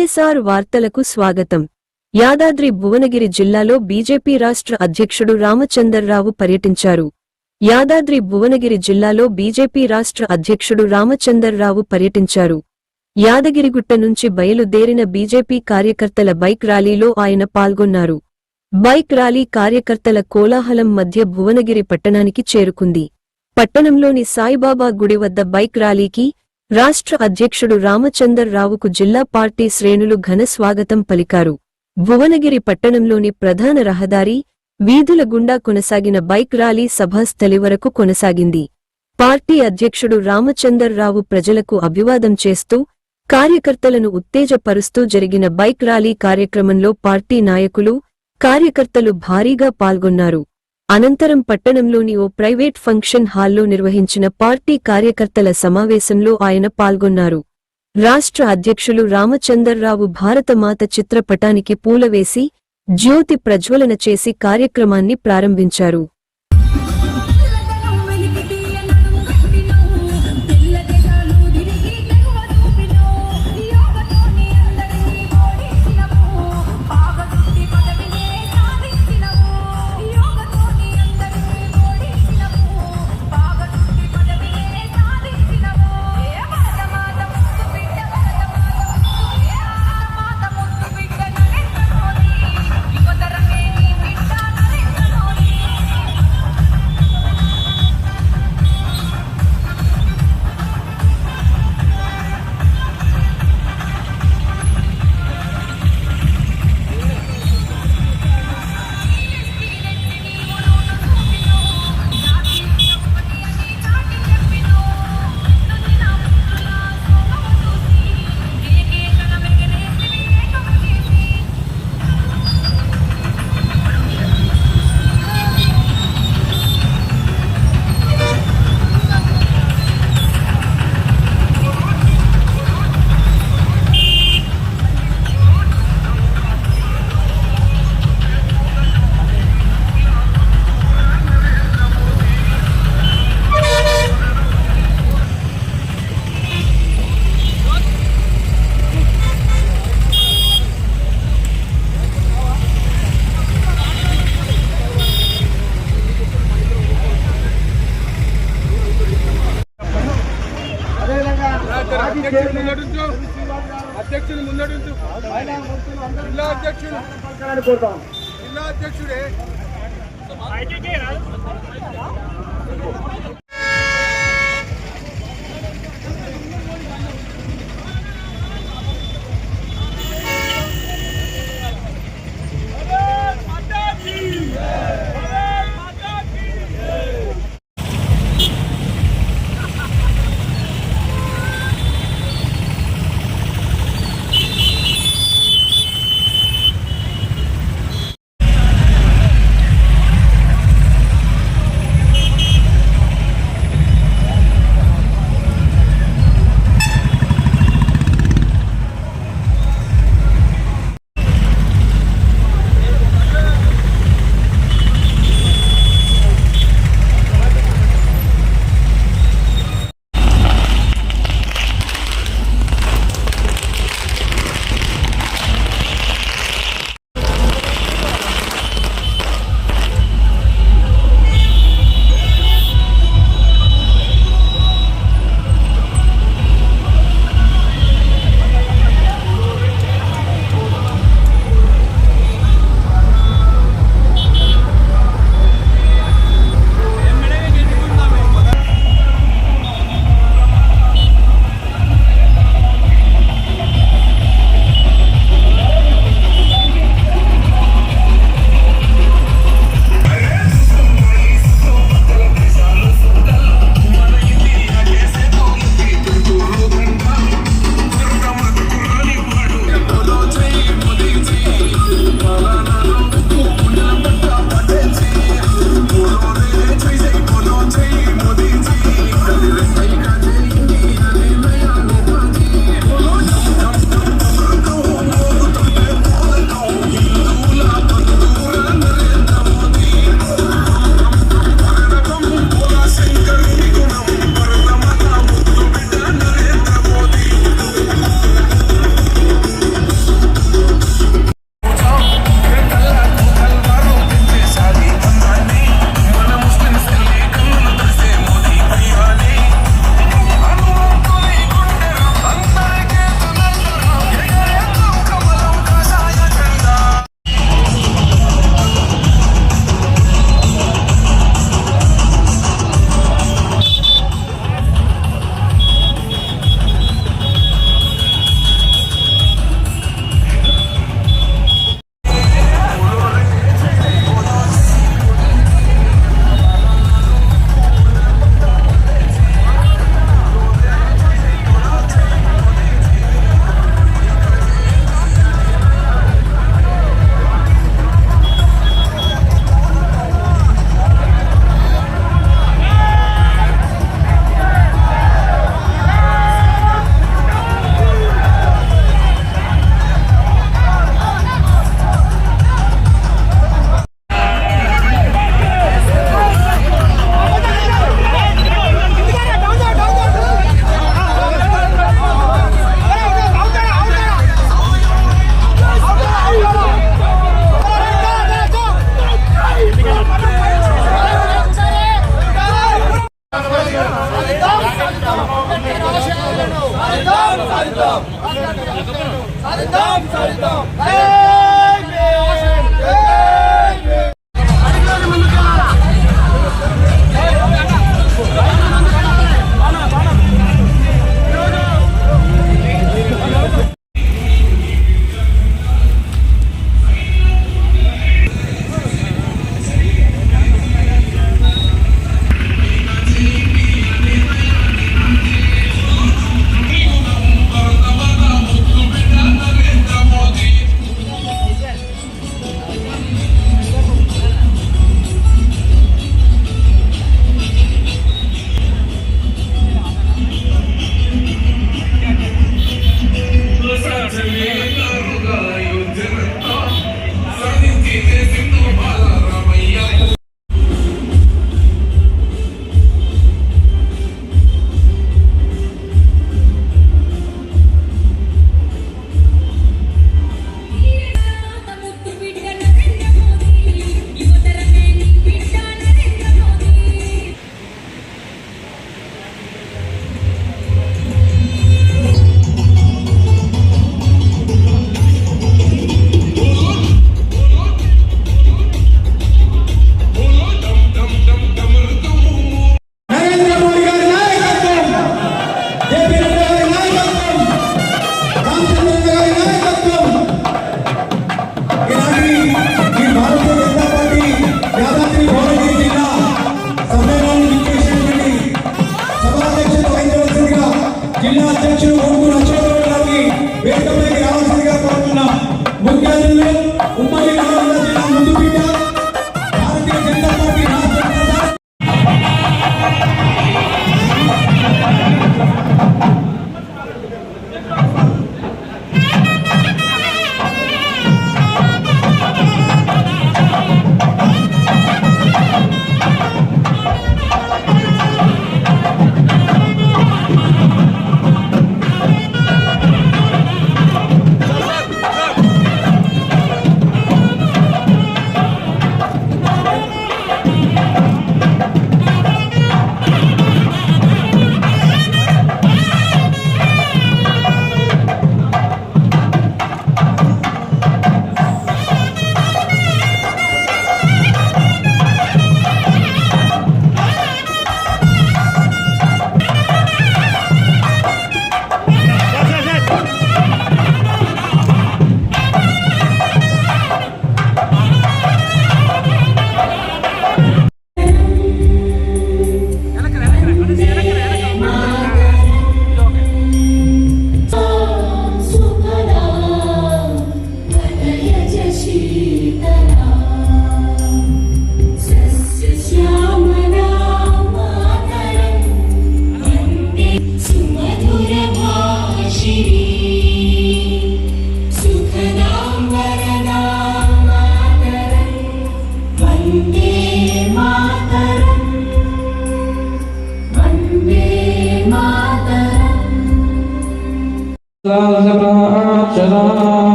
వైఎస్ఆర్ వార్తలకు స్వాగతం. యాదాద్రి భువనగిరి జిల్లాలో బీజేపీ రాష్ట్ర అధ్యక్షుడు రామచందర్రావు పర్యటించారు. యాదాద్రి భువనగిరి జిల్లాలో బీజేపీ రాష్ట్ర అధ్యక్షుడు రామచందర్రావు పర్యటించారు. యాదగిరిగుట్ట నుంచి బయలుదేరిన బీజేపీ కార్యకర్తల బైక్ ర్యాలీలో ఆయన పాల్గొన్నారు. బైక్ ర్యాలీ కార్యకర్తల కోలాహలం మధ్య భువనగిరి పట్టణానికి చేరుకుంది. పట్టణంలోని సాయిబాబా గుడి వద్ద బైక్ ర్యాలీకి రాష్ట్ర అధ్యక్షుడు రామచందర్ రావుకు జిల్లా పార్టీ శ్రేణులు ఘన స్వాగతం పలికారు. భువనగిరి పట్టణంలోని ప్రధాన రహదారి వీధుల గుండా కొనసాగిన బైక్ ర్యాలీ సభాస్థలి వరకు కొనసాగింది. పార్టీ అధ్యక్షుడు రామచందర్ రావు ప్రజలకు అభివాదం చేస్తూ కార్యకర్తలను ఉత్తేజపరుస్తూ జరిగిన బైక్ ర్యాలీ కార్యక్రమంలో పార్టీ నాయకులు కార్యకర్తలు భారీగా పాల్గొన్నారు. అనంతరం పట్టణంలోని ఓ ప్రైవేట్ ఫంక్షన్ హాల్లో నిర్వహించిన పార్టీ కార్యకర్తల సమావేశంలో ఆయన పాల్గొన్నారు. రాష్ట్ర అధ్యక్షులు రామచందర్రావు భారతమాత చిత్రపటానికి పూలవేసి జ్యోతి ప్రజ్వలన చేసి కార్యక్రమాన్ని ప్రారంభించారు.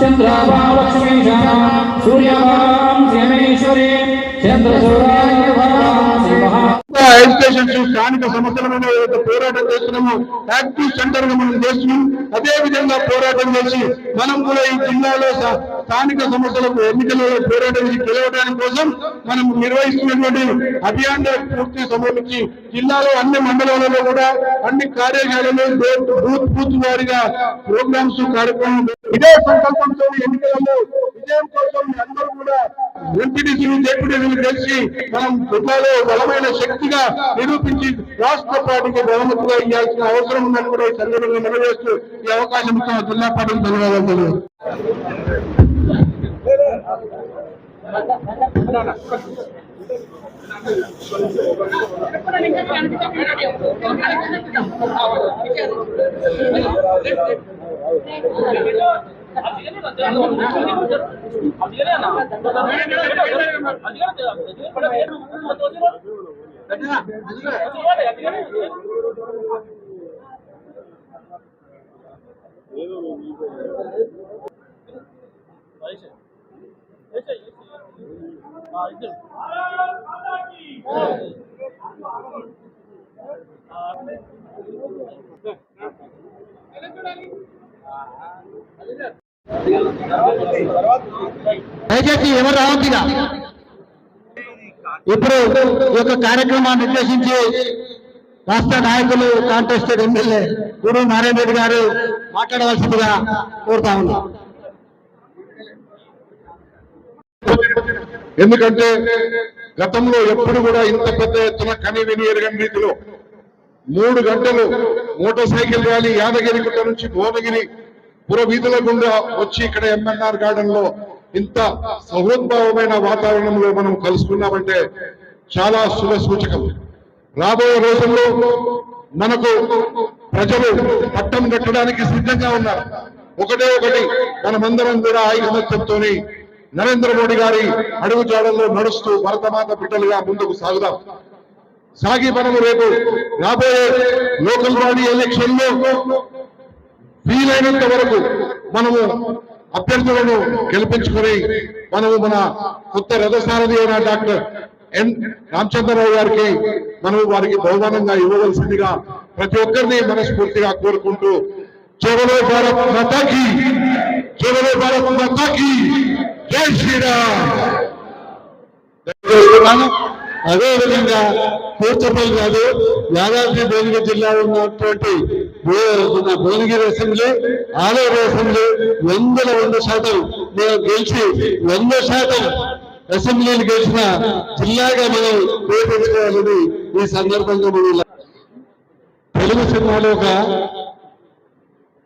చంద్రభాలక్ష్మీ సూర్యభాం శ్రీమేశ్వరి చంద్రసూరాయ శివ ఎడ్యుకేషన్స్ స్థానిక సమస్యల మీద ఏదైతే పోరాటం చేస్తున్నామో యాక్టివ్ సెంటర్గా మనం చేస్తున్నాం. అదే విధంగా పోరాటం చేసి మనం కూడా ఈ జిల్లాలో స్థానిక సమస్యలకు ఎన్నికలలో పోరాటానికి గెలవడానికి కోసం మనం నిర్వహిస్తున్నటువంటి అభియాన్ పూర్తి సమర్పించి జిల్లాలో అన్ని మండలాలలో కూడా అన్ని కార్యాలయాలలో బూత్ బూత్ వారిగా ప్రోగ్రామ్స్ కార్యక్రమం ఇదే సంకల్పంతో ఎన్నికలలో విజయం కోసం అందరూ కూడా ఎంపీటీసీలు జెడ్పీటీసీలు కలిసి మనం జిల్లాలో బలమైన శక్తిగా నిరూపించి రాష్ట్ర పార్టీకి బహుమతిగా ఇవ్వాల్సిన అవసరం ఉందని కూడా ఈ సందర్భంగా నెరవేరుస్తూ ఈ అవకాశం ఇచ్చిన జిల్లా పార్టీకి ధన్యవాదాలు. ఏదో దయచేసి ఎవరు రావద్దిగా ఇప్పుడు ఈ యొక్క కార్యక్రమాన్ని ఉద్దేశించి రాష్ట్ర నాయకులు కాంటెస్టెడ్ ఎమ్మెల్యే గురు నారాయణ రెడ్డి గారు మాట్లాడవలసిందిగా కోరుతా ఉన్నాం. ఎందుకంటే గతంలో ఎప్పుడు కూడా ఇంత పెద్ద ఎత్తున కని విని ఎరగని రీతిలో మూడు గంటలు motor cycle rally Yadagiri Gutta నుంచి భువనగిరి పుర వీధుల గుండా వచ్చి ఇక్కడ ఎంఎన్ఆర్ గార్డెన్లో ఇంత సహోద్భావమైన వాతావరణంలో మనం కలుసుకున్నామంటే చాలా శుభ సూచకం. రాబోయే రోజుల్లో మనకు ప్రజలు పట్టం కట్టడానికి సిద్ధంగా ఉన్నారు. ఒకటే ఒకటి మనమందరం కూడా ఐకమత్యంతో నరేంద్ర మోడీ గారి అడుగుజాడల్లో నడుస్తూ భరతమాత బిడ్డలుగా ముందుకు సాగుదాం. సాగి మనము రేపు రాబోయే లోకల్ బాడీ ఎలక్షన్లో వీలైనంత వరకు మనము అభ్యర్థులను గెలిపించుకొని మనము మన కొత్త రథసారథి అయిన డాక్టర్ ఎన్ రామచంద్రరావు గారికి మనము వారికి బహుమానంగా ఇవ్వవలసిందిగా ప్రతి ఒక్కరిని మనస్ఫూర్తిగా కోరుకుంటూ చెవలో భారత్ మతాకి చెవలో భారత్ మతాకి. జై శ్రీరామ్. అదే విధంగా కూర్చపల్లి కాదు యాదాద్రి భువనగిరి జిల్లాలో ఉన్నటువంటి భువనగిరి అసెంబ్లీ ఆలయ అసెంబ్లీ వందల వంద శాతం మేము గెలిచి వంద శాతం అసెంబ్లీలు గెలిచిన జిల్లాగా మనం పేరు ఈ సందర్భంగా మనం తెలుగు సినిమాలో ఒక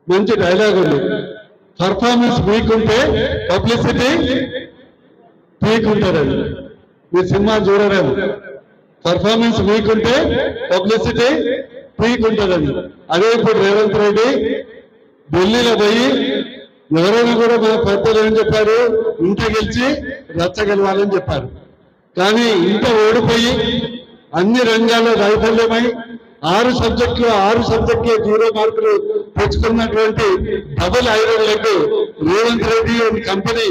మంచి డైలాగ్ ఉంది. పర్ఫార్మెన్స్ వీక్ ఉంటే పబ్లిసిటీ పీకుంటారండి మీరు సినిమా చూడరేమో పర్ఫార్మెన్స్ వీక్ ఉంటే పబ్లిసిటీ పీక్ ఉంటుందండి అదే ఇప్పుడు రేవంత్ రెడ్డి ఢిల్లీలో పోయి ఎవరైనా కూడా మన పెద్దలు ఏం చెప్పారు? ఇంట గెలిచి రచ్చగలవాలని చెప్పారు. కానీ ఇంట ఓడిపోయి అన్ని రంగాల్లో వైఫల్యమై ఆరు సబ్జెక్టులు ఆరు సబ్జెక్టులు జీరో మార్కులు తెచ్చుకున్నటువంటి double iron leg Revanth Reddy company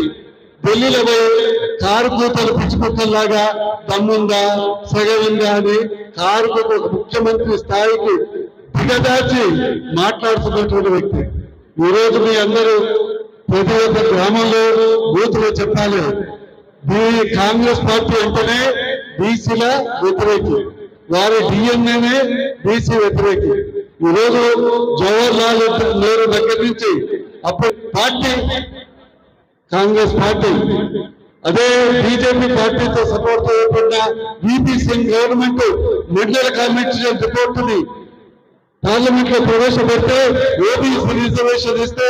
ఢిల్లీలో పోయి కారు కూతలు పిచ్చిపుక్కల్లాగా దమ్ముందా సగవిందా అని కారు కూత ఒక ముఖ్యమంత్రి స్థాయికి దిగదాచి మాట్లాడుతున్నటువంటి వ్యక్తి. ఈరోజు మీ అందరూ ప్రతి ఒక్క గ్రామంలో బూతులో చెప్పాలి. ఈ కాంగ్రెస్ పార్టీ అంటేనే బీసీల వ్యతిరేకి. వారి డిఎన్ఏనే బీసీ వ్యతిరేకి. ఈ రోజు జవహర్ లాల్ నెహ్రూ దగ్గర నుంచి అప్పుడు పార్టీ కాంగ్రెస్ పార్టీ అదే బీజేపీ పార్టీతో సపోర్ట్తో ఏర్పడిన ఈపీ సింగ్ గవర్నమెంట్ మిడిల్ కమిషన్ రిపోర్టుని పార్లమెంట్లో ప్రవేశపెడితే ఓబీసీ రిజర్వేషన్ ఇస్తే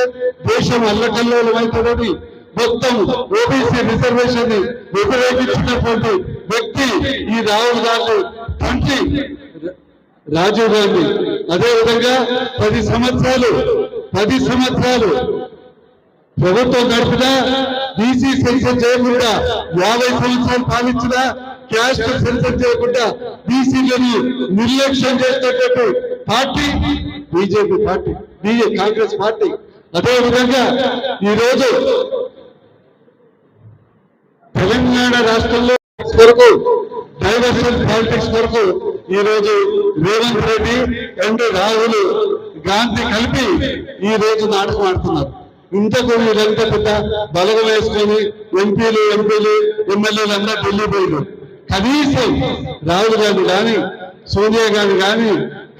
దేశం అల్లకల్లోలం అవుతుందని మొత్తం ఓబీసీ రిజర్వేషన్ని వ్యతిరేకించినటువంటి వ్యక్తి ఈ రాహుల్ గాంధీ. తండ్రి రాజీవ్ గాంధీ. అదే విధంగా పది సంవత్సరాలు పది సంవత్సరాలు ప్రభుత్వం గడిపిన బీసీ సెన్సర్ చేయకుండా యాభై సంవత్సరాలు పాలించినా క్యాస్ట్ సెన్సర్ చేయకుండా బీసీలను నిర్లక్ష్యం చేసినటువంటి party BJP party బీజే Congress party. అదే విధంగా ఈ రోజు తెలంగాణ రాష్ట్రంలో కొరకు డైవర్షన్ పాలిటిక్స్ కొరకు ఈ రోజు రేవంత్ రెడ్డి అండ్ రాహుల్ గాంధీ కలిపి ఈ రోజు నాటకం ఆడుతున్నారు. ఇంతకు వీళ్ళంతా పెద్ద బలగం వేసుకొని ఎంపీలు ఎంపీలు ఎమ్మెల్యేలు అందరూ ఢిల్లీ పోయినారు కనీసం రాహుల్ గాంధీ కానీ సోనియా గాంధీ కానీ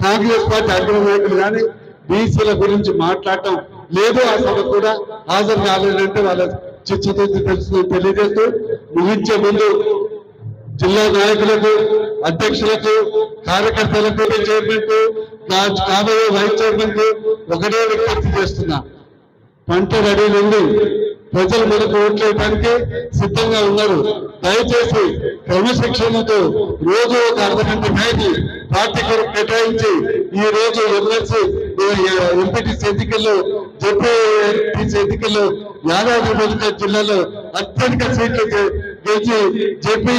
కాంగ్రెస్ పార్టీ అగ్ర నాయకులు కానీ బీసీల గురించి మాట్లాడటం లేదు ఆ సభ కూడా హాజరు కాలేదంటే వాళ్ళ చిత్తశుద్ధి తెలుసు తెలియజేస్తూ ముగించే ముందు జిల్లా నాయకులకు అధ్యక్షులకు కార్యకర్తలకు చైర్మన్కు కాబోయే వైస్ చైర్మన్కు ఒకటే విజ్ఞప్తి చేస్తున్నా. పంట రెడీ నుండి ప్రజలు మనకు ఓట్లేయడానికి సిద్ధంగా ఉన్నారు. దయచేసి క్రమశిక్షణతో రోజు ఒక అర్ధ గంట పార్టీ కొరకు కేటాయించి ఈ రోజు ఎమ్మెల్సీ ఎంపీటీసీ ఎన్నికల్లో జెడ్పీటీసీ ఎన్నికల్లో యాదాద్రి భద్రత జిల్లాలో అత్యధిక సీట్లు గెలిచి జెపీ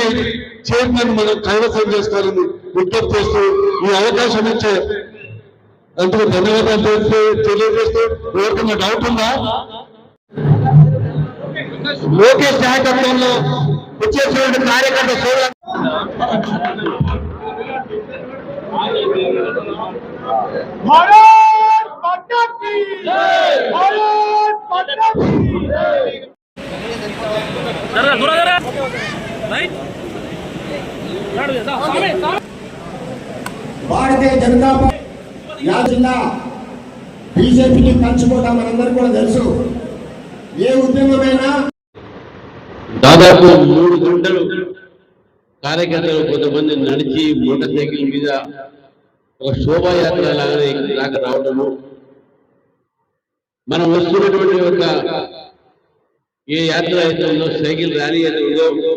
చైర్మన్ మనం కైవసం చేసుకోవాలని విజ్ఞప్తి చేస్తూ ఈ అవకాశం ఇచ్చే అందుకు ధన్యవాదాలు తెలిసి తెలియజేస్తూ ఎవరికైనా డౌట్ ఉందా? లోకేష్ నాయకత్వంలో వచ్చేటువంటి కార్యకర్త సోదరు भारत माता की भारत माता की జరగ దూరం జరగ రైట్ నడు దా సామే సామే భారతీయ జనతా పార్టీ యా జిల్లా బీజేపీని పంచుకోవడం మనందరూ కూడా తెలుసు ఏ ఉద్యమమైనా దాదాపు మూడు గంటలు కార్యకర్తలు కొంతమంది నడిచి మోటార్ సైకిల్ మీద ఒక శోభాయాత్ర లాగానే ఇక్కడి దాకా రావడము. మనం వస్తున్నటువంటి ఒక ఏ యాత్ర అయితే ఉందో సైకిల్ ర్యాలీ అయితే ఉందో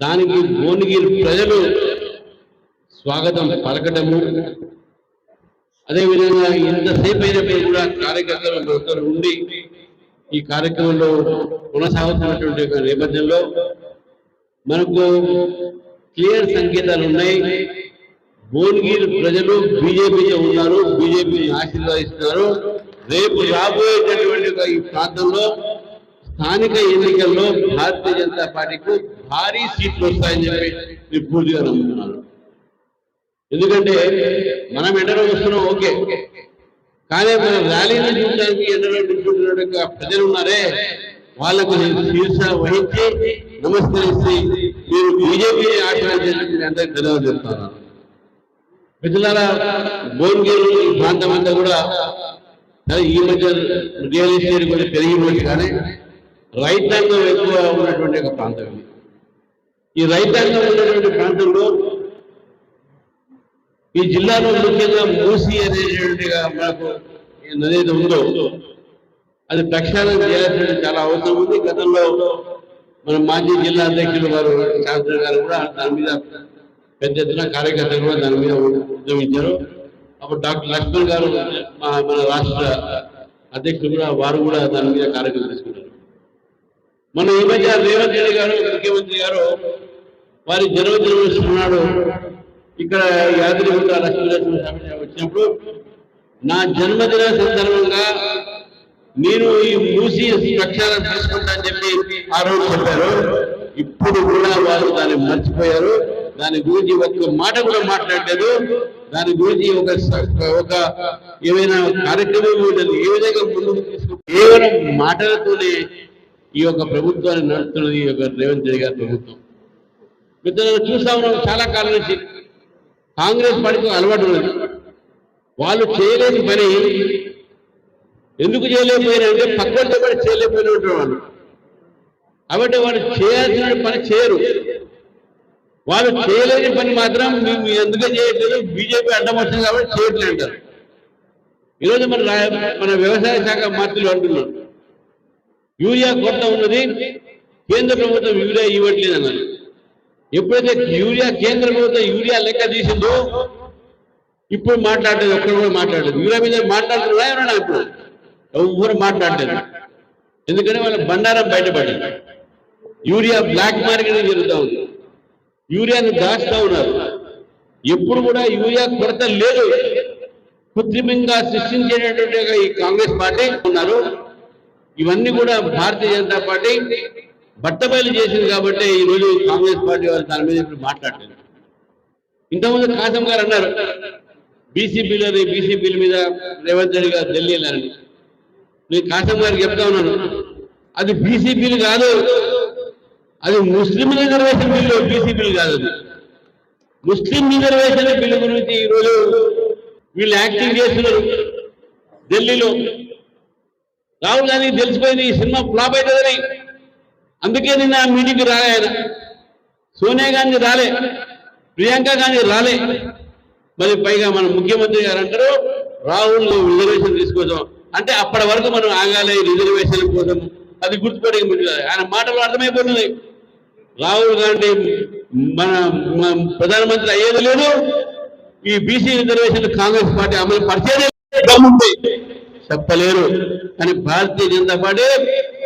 దానికి భువనగిరి ప్రజలు స్వాగతం పలకటము. అదేవిధంగా ఇంతసేపు అయినప్పుడు కూడా కార్యకర్తలు ఒకరు ఉండి ఈ కార్యక్రమంలో కొనసాగుతున్నటువంటి ఒక నేపథ్యంలో మనకు క్లియర్ సంకేతాలు ఉన్నాయి. భువనగిరి ప్రజలు బీజేపీలో ఉన్నారు. బీజేపీని ఆశీర్వదిస్తున్నారు. రేపు రాబోయేటటువంటి ఈ ప్రాంతంలో స్థానిక ఎన్నికల్లో భారతీయ జనతా పార్టీకు భారీ సీట్లు వస్తాయని చెప్పి నేను పూర్తిగా నమ్ముతున్నాను ఎందుకంటే మనం ఎండలో వస్తున్నాం ఓకే. కానీ మన ర్యాలీని చూడడానికి ఎండలో నిల్చుంటున్న ప్రజలు ఉన్నారే. వాళ్ళకు నేను శీర్ష వహించి నమస్కరించి మీరు బీజేపీ ఆశీర్వదించి అందరికీ ధన్యవాదాలు చెప్తాను. మిత్రులారా భువనగిరి ఈ ప్రాంతం అంతా కూడా ఈ మధ్య రియల్ ఎస్టేట్ కొంచెం పెరిగిపోయింది కానీ రైతాంగం ఎక్కువ ఉన్నటువంటి ఒక ప్రాంతం ఇది. ఈ రైతాంగం ఉన్నటువంటి ప్రాంతంలో ఈ జిల్లాలో ముఖ్యంగా మూసి అనేటువంటిగా మనకు నది ఉందో అది ప్రక్షాళన చేయాల్సిన చాలా అవసరం ఉంది. గతంలో మన మాజీ జిల్లా అధ్యక్షులు గారు శాస్త్రి గారు కూడా దాని మీద పెద్ద ఎత్తున కార్యకర్తలు కూడా దాని మీద ఉద్యమించారు. అప్పుడు డాక్టర్ లక్ష్మణ్ గారు మన రాష్ట్ర అధ్యక్షులు కూడా వారు కూడా దాని మీద కార్యక్రమం తీసుకున్నారు. మన ఈ మధ్య రేవంత్ రెడ్డి గారు ముఖ్యమంత్రి గారు వారి జన్మదినం నాడు ఇక్కడ యాదగిరి లక్ష్మీ స్వామి వచ్చినప్పుడు నా జన్మదిన సందర్భంగా నేను ఈ మూసి ప్రక్షాళన చేసుకుంటా అని చెప్పి ఆ రోజు చెప్పారు. ఇప్పుడు కూడా వారు దాన్ని మర్చిపోయారు. దాని గురించి ఒక్క మాట కూడా మాట్లాడలేదు. దాని గురించి ఒక ఒక ఏమైనా కార్యక్రమం ఉండదు ఏ విధంగా ముందుకు తీసుకుంటే కేవలం మాటలతోనే ఈ యొక్క ప్రభుత్వాన్ని నడుపుతున్నది ఈ యొక్క రేవంత్ రెడ్డి గారి ప్రభుత్వం. మిత్రులు చూస్తా ఉన్నాం చాలా కాలం నుంచి. కాంగ్రెస్ పార్టీకి అలవాటు ఉన్నది. వాళ్ళు చేయలేని పని ఎందుకు చేయలేకపోయారంటే పక్కన కూడా చేయలేకపోయినటువంటి వాళ్ళు. కాబట్టి వాళ్ళు చేయాల్సిన పని చేయరు. వాళ్ళు చేయలేని పని మాత్రం మేము ఎందుకు చేయట్లేదు? బీజేపీ అడ్డం వచ్చింది కాబట్టి చేయట్లేదు అంటారు. ఈరోజు మన మన వ్యవసాయ శాఖ మంత్రులు అంటున్నారు. యూరియా కొరత ఉన్నది కేంద్ర ప్రభుత్వం యూరియా ఇవ్వట్లేదు అన్నారు. ఎప్పుడైతే యూరియా కేంద్ర ప్రభుత్వం యూరియా లెక్క తీసిందో ఇప్పుడు మాట్లాడలేదు ఒక్కరు కూడా మాట్లాడలేదు. యూరియా మీద మాట్లాడుతున్నారా ఎవరన్నా ఇప్పుడు? ఎవరు మాట్లాడలేదు. ఎందుకంటే వాళ్ళ బండారం బయటపడింది. యూరియా బ్లాక్ మార్కెటింగ్ జరుగుతూ ఉంది. యూరియాను దాస్తూ ఉన్నారు. ఎప్పుడు కూడా యూరియా కొరత లేదు. కృత్రిమంగా సృష్టించేటటువంటి ఈ కాంగ్రెస్ పార్టీ ఉన్నారు. ఇవన్నీ కూడా భారతీయ జనతా పార్టీ బట్టబయలు చేసింది కాబట్టి ఈ రోజు కాంగ్రెస్ పార్టీ వాళ్ళు దాని మీద ఇప్పుడు మాట్లాడలేదు. ఇంతకుముందు కాసం గారు అన్నారు బీసీ బిల్ అని బీసీ బిల్ మీద రేవంత్ రెడ్డి గారు ఢిల్లీ వెళ్ళారని. నేను కాసం గారికి చెప్తా ఉన్నాను అది బీసీ బిల్ కాదు. అది Muslim reservation bill BC bill కాదు అది. ముస్లిం రిజర్వేషన్ బిల్లు గురించి ఈరోజు వీళ్ళు యాక్టింగ్ చేస్తున్నారు ఢిల్లీలో. రాహుల్ గాంధీ తెలిసిపోయింది ఈ సినిమా ఫ్లాప్ అవుతుందని అందుకే నిన్న మీటింగ్కి రాలే ఆయన. సోనియా గాంధీ రాలే ప్రియాంక గాంధీ రాలే. మరి పైగా మన ముఖ్యమంత్రి గారు అంటారు రాహుల్ రిజర్వేషన్ తీసుకొచ్చాం అంటే అప్పటి వరకు మనం ఆగాలి రిజర్వేషన్ కోసం. అది గుర్తుపెట్టి ఆయన మాటలు అర్థమైపోతుంది రాహుల్ గాంధీ మన ప్రధానమంత్రి అయ్యేది లేదు. ఈ బీసీ రిజర్వేషన్ కాంగ్రెస్ పార్టీ అమలు పరిచేది చెప్పలేరు. కానీ భారతీయ జనతా పార్టీ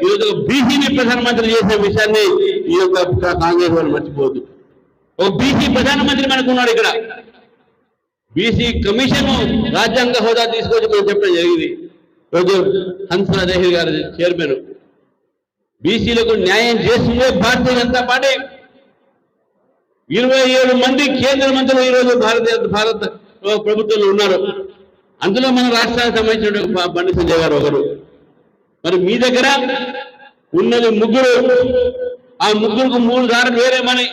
ఈ రోజు బీసీని ప్రధానమంత్రి చేసే విషయాన్ని ఈ యొక్క కాంగ్రెస్ వాళ్ళు మర్చిపోవద్దు. ఒక బీసీ ప్రధానమంత్రి మనకు ఉన్నాడు ఇక్కడ. బీసీ కమిషన్ రాజ్యాంగ హోదా తీసుకొచ్చి మనం చెప్పడం జరిగింది. రోజు హన్సరాదేవి గారు చైర్మన్ బీసీలకు న్యాయం చేసిందే భారతీయ జనతా పార్టీ. ఇరవై ఏడు మంది కేంద్ర మంత్రులు ఈరోజు భారతీయ భారత ప్రభుత్వంలో ఉన్నారు. అందులో మన రాష్ట్రానికి సంబంధించిన బండి సంజయ్ గారు ఒకరు. మరి మీ దగ్గర ఉన్నది ముగ్గురు. ఆ ముగ్గురుకు మూడు దారులు వేరేమని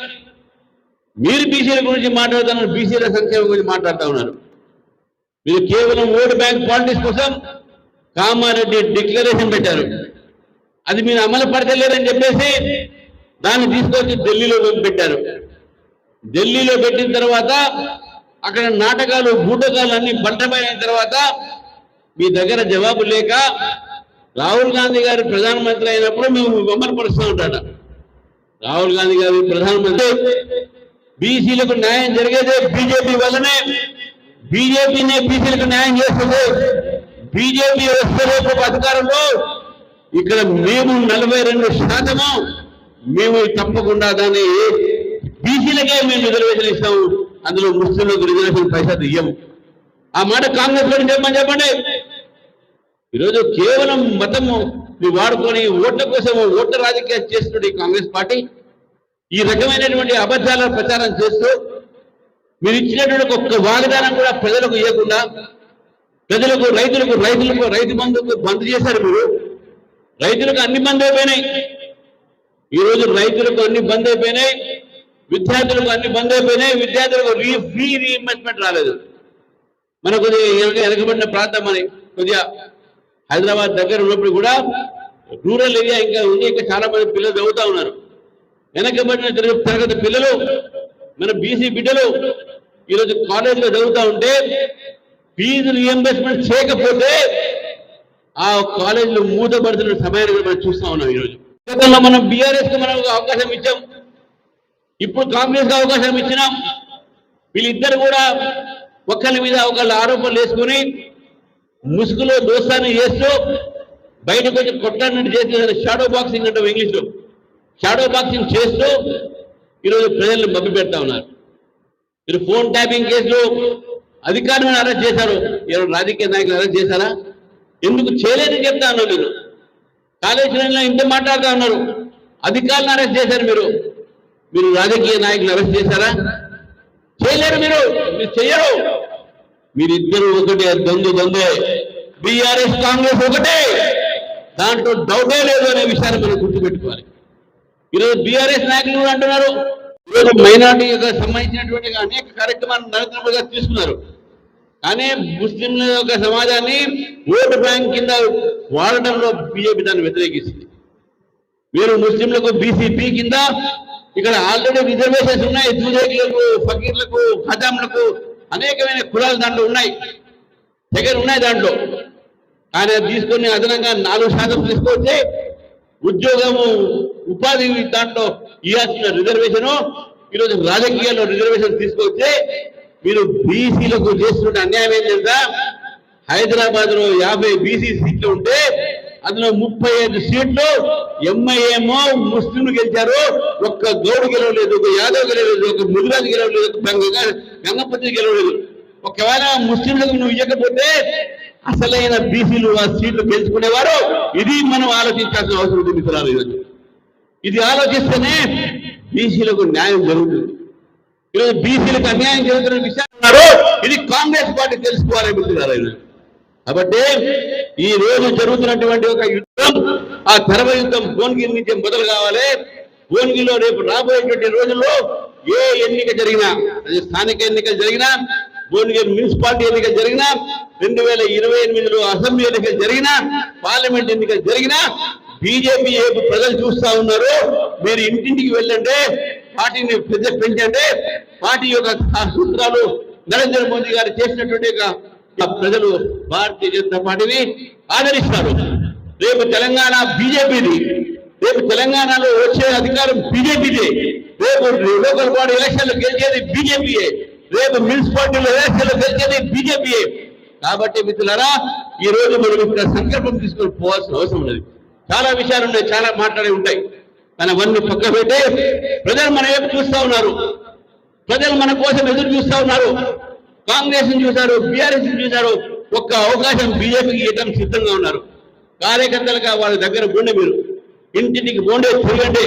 మీరు బీసీల గురించి మాట్లాడుతున్నారు బీసీల సంక్షేమం గురించి మాట్లాడుతూ ఉన్నారు. మీరు కేవలం ఓటు బ్యాంక్ పాలిటిక్స్ కోసం కామారెడ్డి డిక్లరేషన్ పెట్టారు. అది మీరు అమలు పడతలేరని చెప్పేసి దాన్ని తీసుకొచ్చి ఢిల్లీలో పెట్టారు. ఢిల్లీలో పెట్టిన తర్వాత అక్కడ నాటకాలు బూటకాలు అన్ని బంటమైన తర్వాత మీ దగ్గర జవాబు లేక రాహుల్ గాంధీ గారు ప్రధానమంత్రి అయినప్పుడు మేము విమర్శపరుస్తూ ఉంటాడ రాహుల్ గాంధీ గారు ప్రధానమంత్రి. బీసీలకు న్యాయం జరిగేదే బీజేపీ వల్లనే బీజేపీనే బీసీలకు న్యాయం చేస్తుంది. బీజేపీ వస్తే రేపు అధికారంలో ఇక్కడ మేము నలభై రెండు శాతము మేము తప్పకుండా దాన్ని బీసీలకే మేము రిజర్వేషన్ ఇస్తాము అందులో ముస్లింలకు రిజర్వేషన్ పైసా ఇయ్యము ఆ మాట కాంగ్రెస్ గురించి చెప్పమని చెప్పండి. ఈరోజు కేవలం మతము వాడుకొని ఓట్ల కోసం ఓట్ల రాజకీయాలు చేస్తున్న కాంగ్రెస్ పార్టీ ఈ రకమైనటువంటి అబద్ధాల ప్రచారం చేస్తూ మీరు ఇచ్చినటువంటి ఒక్క వాగ్దానం కూడా ప్రజలకు ఇవ్వకుండా ప్రజలకు రైతులకు రైతులకు రైతు బంధుకు బంద్ చేశారు మీరు. రైతులకు అన్ని బంద్ అయిపోయినాయి. ఈ రోజు రైతులకు అన్ని బంద్ అయిపోయినాయి. విద్యార్థులకు అన్ని బంద్ అయిపోయినాయి. విద్యార్థులకు రీ ఫ్రీ రీఇన్వెస్ట్మెంట్ రాలేదు. మన కొద్దిగా వెనకబడిన ప్రాంతం అని కొద్దిగా హైదరాబాద్ దగ్గర ఉన్నప్పుడు కూడా రూరల్ ఏరియా ఇంకా ఉంది. ఇంకా చాలా మంది పిల్లలు చదువుతా ఉన్నారు. వెనకబడిన తరగతి తరగతి పిల్లలు మన బీసీ బిడ్డలు ఈరోజు కాలేజీలో చదువుతా ఉంటే ఫీజు రియంబర్స్మెంట్ చేయకపోతే ఆ కాలేజీలు మూతపడుతున్న సమయాన్ని మనం చూస్తా ఉన్నాం ఈరోజు. గతంలో మనం బీఆర్ఎస్కు మనం అవకాశం ఇచ్చాం. ఇప్పుడు కాంగ్రెస్కు అవకాశం ఇచ్చినాం. వీళ్ళిద్దరు కూడా ఒకళ్ళ మీద ఒకళ్ళ ఆరోపణలు వేసుకుని ముసుగులో దోస్తాన్ని చేస్తూ బయటకు వచ్చి కొట్టాడినట్టు చేసి షాడో బాక్సింగ్ అంటాం ఇంగ్లీష్లో షాడో బాక్సింగ్ చేస్తూ ఈరోజు ప్రజలను మభ్య పెడతా ఉన్నారు. మీరు ఫోన్ ట్యాపింగ్ కేసులో అధికారులను అరెస్ట్ చేశారు. ఎవరు రాజకీయ నాయకులు అరెస్ట్ చేశారా? ఎందుకు చేయలేదని చెప్తా ఉన్నారు మీరు. కాళేశ్వరంలో ఇంత మాట్లాడుతూ ఉన్నారు అధికారులను అరెస్ట్ చేశారు మీరు. మీరు రాజకీయ నాయకులు అరెస్ట్ చేశారా? చేయలేరు మీరు. మీరు చెయ్యరు మీరిద్దరు ఒకటే దొందు దొందే బీఆర్ఎస్ కాంగ్రెస్ ఒకటే. దాంట్లో డౌటే లేదు అనే విషయాన్ని మనం గుర్తుపెట్టుకోవాలి. ఈరోజు బీఆర్ఎస్ నాయకులు కూడా అంటున్నారు. ఈరోజు మైనార్టీ సంబంధించినటువంటి అనేక కార్యక్రమాలు నరేంద్ర మోడీ గారు తీసుకున్నారు. కానీ ముస్లింల యొక్క సమాజాన్ని ఓటు బ్యాంక్ కింద వాడటంలో బీజేపీ దాన్ని వ్యతిరేకిస్తుంది. మీరు ముస్లింలకు బీసీపీ కింద ఇక్కడ ఆల్రెడీ రిజర్వేషన్స్ ఉన్నాయి. దూదేకులకు ఫకీర్లకు ఖజాంలకు అనేకమైన కులాలు దాంట్లో ఉన్నాయి. దగ్గర ఉన్నాయి దాంట్లో. ఆయన తీసుకొని అదనంగా నాలుగు శాతం తీసుకొచ్చి ఉద్యోగము ఉపాధి దాంట్లో ఇవ్వాల్సిన రిజర్వేషను ఈరోజు రాజకీయాల్లో రిజర్వేషన్ తీసుకొచ్చి మీరు బీసీలకు చేస్తున్న అన్యాయం ఏం తెలుసా? హైదరాబాద్లో యాభై బీసీ సీట్లు ఉంటే అందులో ముప్పై ఐదు సీట్లు ఎంఐఏమో ముస్లింలు గెలిచారు. ఒక్క గౌడు గెలవలేదు ఒక యాదవ్ గెలవలేదు ఒక ముదిరాజు గెలవలేదు ఒక గంగ- గంగపతి గెలవలేదు. ఒకవేళ ముస్లింలకు నువ్వు ఇవ్వకపోతే అసలైన బీసీలు ఆ సీట్లు గెలుచుకునేవారు. ఇది మనం ఆలోచించాల్సిన అవసరం ఉంది మిత్రాలు ఈరోజు. ఇది ఆలోచిస్తేనే బీసీలకు న్యాయం జరుగుతుంది. ఈరోజు బీసీలకు అన్యాయం జరుగుతున్న విషయం ఉన్నారు. ఇది కాంగ్రెస్ పార్టీ తెలుసుకోవాలి మిత్రులారా కాబట్టి ఈ రోజు జరుగుతున్నటువంటి ఒక యుద్ధం ఆ ధర్మ యుద్ధం భువనగిరి నుంచి మొదలు కావాలి భువనగిరిలో రేపు రాబోయేటువంటి రోజుల్లో ఏ ఎన్నిక జరిగినా అది స్థానిక ఎన్నికలు జరిగినా భువనగిరి మున్సిపాలిటీ ఎన్నిక జరిగినా రెండు వేల ఇరవై ఎనిమిదిలో అసెంబ్లీ ఎన్నికలు జరిగినా పార్లమెంట్ ఎన్నికలు జరిగినా బీజేపీ ఏపు ప్రజలు చూస్తా ఉన్నారు మీరు ఇంటింటికి వెళ్ళండి పార్టీని పెద్ద పెంచండి పార్టీ యొక్క సూత్రాలు నరేంద్ర మోదీ గారు చేసినటువంటి ప్రజలు భారతీయ జనతా పార్టీని ఆదరిస్తారు. రేపు తెలంగాణ బీజేపీది రేపు తెలంగాణలో వచ్చే అధికారం బీజేపీదే. రేపు లోకల్ బాడీ ఎలక్షన్లు గెలిచేది బీజేపీయే. రేపు మున్సిపాలిటీలో ఎలక్షన్లు గెలిచేది బీజేపీయే. కాబట్టి మిత్రులారా ఈ రోజు మనం ఇక్కడ సంకల్పం తీసుకొని పోవాల్సిన అవసరం ఉన్నది. చాలా విషయాలు ఉన్నాయి చాలా మాట్లాడి ఉంటాయి. కానీ అవన్నీ పక్క పెట్టి ప్రజలు మన వైపు చూస్తా ఉన్నారు. ప్రజలు మన కోసం ఎదురు చూస్తా ఉన్నారు. కాంగ్రెస్ చూశారు బీఆర్ఎస్ చూశారు. ఒక్క అవకాశం బీజేపీకి ఇవ్వడం సిద్ధంగా ఉన్నారు. కార్యకర్తలుగా వాళ్ళ దగ్గర పోండి మీరు. ఇంటింటికి బోండే తిరగండి.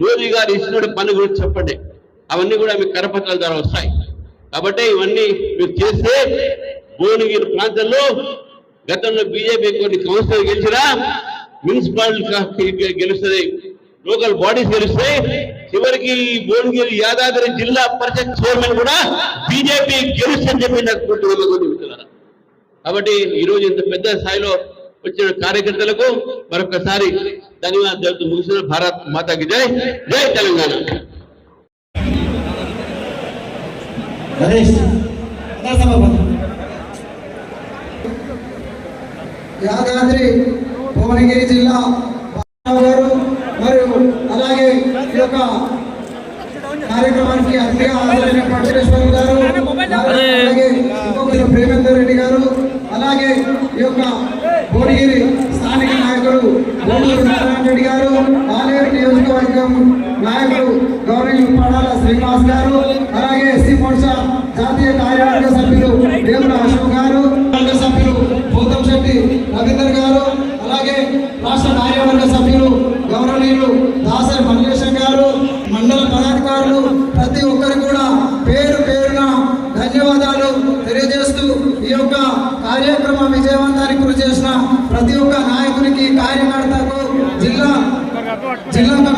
మోదీ గారు ఇస్తున్న పని గురించి చెప్పండి. అవన్నీ కూడా మీకు కరపత్రాల ద్వారా వస్తాయి. కాబట్టి ఇవన్నీ మీరు చేస్తే భువనగిరి ప్రాంతంలో గతంలో బీజేపీ కొన్ని కౌన్సిలర్ గెలిచినా మున్సిపాలిటీ గెలుస్తుంది. లోకల్ బాడీస్ గెలుస్తాయి చివరికి భువనగిరి యాదాద్రి జిల్లా పరిషత్ చైర్మన్ కూడా బీజేపీ గెలుస్తుందని చెప్పి నాకు కాబట్టి ఈరోజు ఇంత పెద్ద స్థాయిలో వచ్చిన కార్యకర్తలకు మరొకసారి ధన్యవాదాలు జరుగుతూ ముగిసిన భారత్ మాతాకి జై జై తెలంగాణ. యాదాద్రి భువనగిరి జిల్లా గారు ఈ యొక్క కార్యక్రమానికి అతిథిగా హాజరైన పరమేశ్వరం గారు అలాగే ఇంకొకరు ప్రేమేందర్ రెడ్డి గారు అలాగే ఈ యొక్క భువనగిరి స్థానిక నాయకులు భువనగిరి నారాయణ రెడ్డి గారు ఆలేరు నియోజకవర్గం నాయకులు గౌరవ పడాల శ్రీనివాస్ గారు అలాగే ఎస్సీ మోర్చా జాతీయ కార్యవర్గ సభ్యులు దేవుల అశోక్ గారు వర్గ సభ్యులు గౌతమ్ శెట్టి రవీందర్ గారు అలాగే రాష్ట్ర కార్యవర్గ సభ్యులు గౌరవనీయులు దాసరి మల్లేశం గారు మండల పదాధికారులు ప్రతి ఒక్కరు కూడా పేరు పేరున ధన్యవాదాలు తెలియజేస్తూ ఈ యొక్క కార్యక్రమ విజయవంతానికి కృషి చేసిన ప్రతి ఒక్క నాయకునికి కార్యకర్తకు జిల్లా జిల్లా కమిటీ తరఫున జిల్లా